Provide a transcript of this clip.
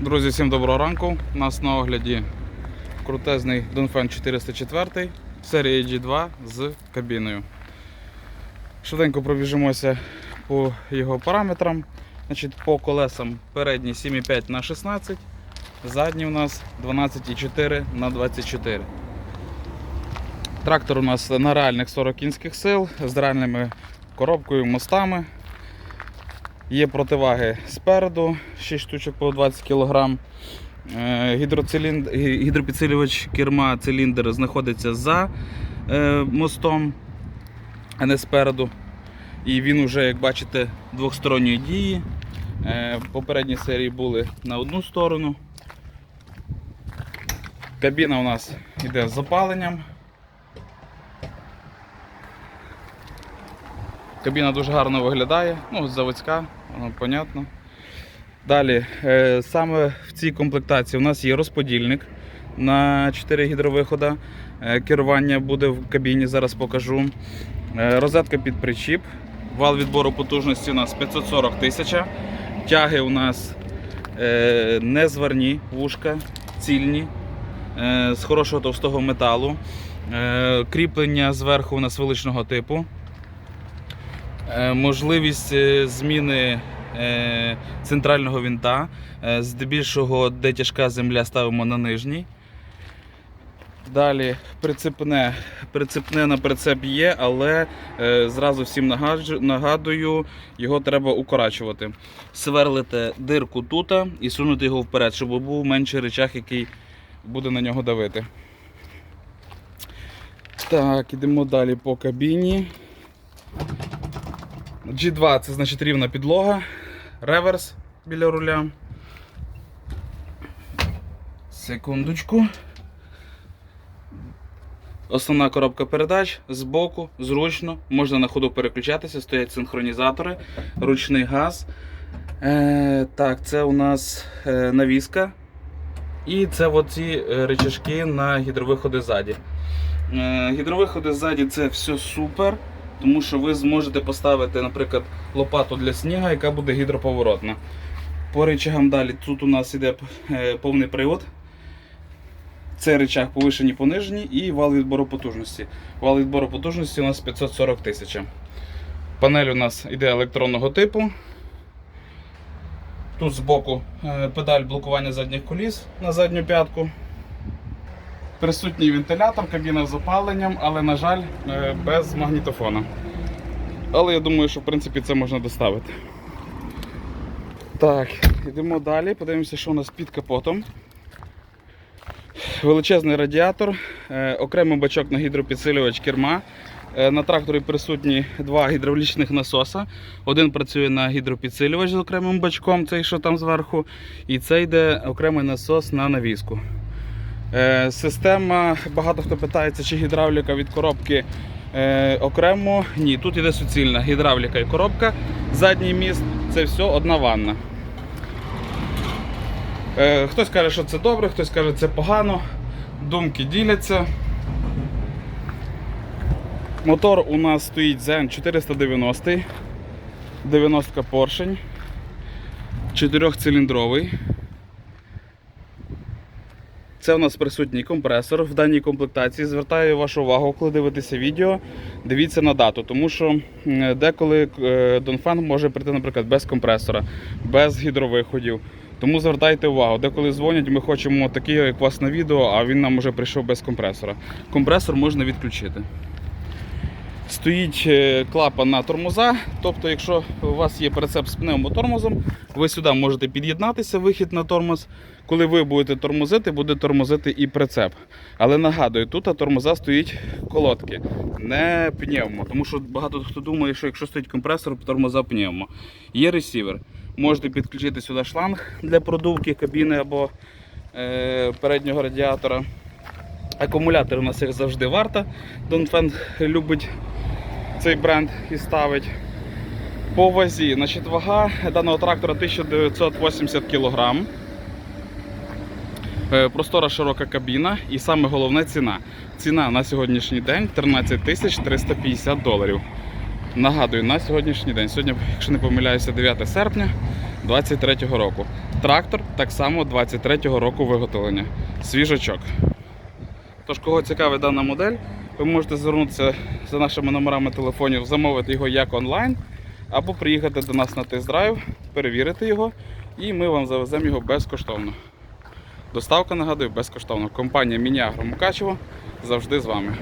Друзі, всім доброго ранку. У нас на огляді крутезний Донфен 404 серії G2 з кабіною. Швиденько пробіжимося по його параметрам. Значить, По колесам передні 7,5 на 16, задні у нас 12,4 на 24. Трактор у нас на реальних 40 кінських сил з реальними коробкою, мостами. Є противаги спереду, 6 штучок по 20 кг. Гідроциліндр, гідропідсилювач керма циліндр знаходиться за е, мостом, а не спереду. І він вже, як бачите, двохсторонньої дії. Е, Попередні серії були на одну сторону. Кабіна у нас йде з запаленням. Кабіна дуже гарно виглядає, ну, заводська, понятно. Далі, е, саме в цій комплектації у нас є розподільник на 4 гідровихода. Е, керування буде в кабіні, зараз покажу. Е, розетка під причіп. Вал відбору потужності у нас 540 тисяч. Тяги у нас незварні вушка, цільні, з хорошого товстого металу. Кріплення зверху у нас величного типу. Е, Можливість е, зміни е, центрального вінта. Е, Здебільшого, де тяжка земля, ставимо на нижній. Далі прицепне, прицепне на прицеп є, але е, зразу всім нагадую, його треба укорачувати. Сверлите дирку тут і сунути його вперед, щоб був менший речах, який буде на нього давити. Так, ідемо далі по кабіні. G2 це значить рівна підлога, реверс біля руля. Секундочку. Основна коробка передач збоку, зручно, можна на ходу переключатися, стоять синхронізатори, ручний газ. Е, так, це у нас е, навіска. І це оці е, речашки на гідровиходи ззаді. Е, гідровиходи ззаді це все супер. Тому що ви зможете поставити, наприклад, лопату для снігу, яка буде гідроповоротна. По речагам далі тут у нас іде е, повний привод. Це речах повишені понижені і вал відбору потужності. Вал відбору потужності у нас 540 тисяч. Панель у нас іде електронного типу. Тут збоку е, педаль блокування задніх коліс на задню п'ятку. Присутній вентилятор, кабіна з опаленням, але, на жаль, е, без магнітофона. Але я думаю, що в принципі це можна доставити. Так, йдемо далі, подивимося, що у нас під капотом. Величезний радіатор, е, окремий бачок на гідропідсилювач керма. Е, На тракторі присутні два гідравлічних насоса. Один працює на гідропідсилювач з окремим бачком, цей що там зверху, і це йде окремий насос на навіску. Е, Система, багато хто питається, чи гідравліка від коробки е, окремо. Ні, тут іде суцільна гідравліка і коробка. Задній міст це все одна ванна. Е, Хтось каже, що це добре, хтось каже, що це погано. Думки діляться. Мотор у нас стоїть Zen 490, 90 поршень, 4-циліндровий. Це у нас присутній компресор в даній комплектації. Звертаю вашу увагу, коли дивитеся відео, дивіться на дату, тому що деколи е, Донфан може прийти, наприклад, без компресора, без гідровиходів. Тому звертайте увагу, деколи дзвонять, ми хочемо такий, як у вас на відео, а він нам вже прийшов без компресора. Компресор можна відключити. Стоїть е, клапан на тормоза, тобто, якщо у вас є прицеп з пневмотормозом, ви сюди можете під'єднатися, вихід на тормоз. Коли ви будете тормозити, буде тормозити і прицеп. Але нагадую, тут тормоза стоїть колодки, не пневмо. Тому що багато хто думає, що якщо стоїть компресор, тормоза пневмо. Є ресівер. Можете підключити сюди шланг для продувки кабіни або е, переднього радіатора. Акумулятор у нас як завжди варта. Донфен любить цей бренд і ставить. По вазі, значить, вага даного трактора 1980 кг. Е, Простора широка кабіна і саме головне ціна. Ціна на сьогоднішній день 13 тисяч 350 доларів. Нагадую, на сьогоднішній день, сьогодні, якщо не помиляюся, 9 серпня 23-го року. Трактор так само 23-го року виготовлення. Свіжачок. Тож, кого цікавить дана модель, ви можете звернутися за нашими номерами телефонів, замовити його як онлайн, або приїхати до нас на тест-драйв, перевірити його, і ми вам завеземо його безкоштовно. Доставка, нагадую, безкоштовно. Компанія Мініагро Мукачево завжди з вами.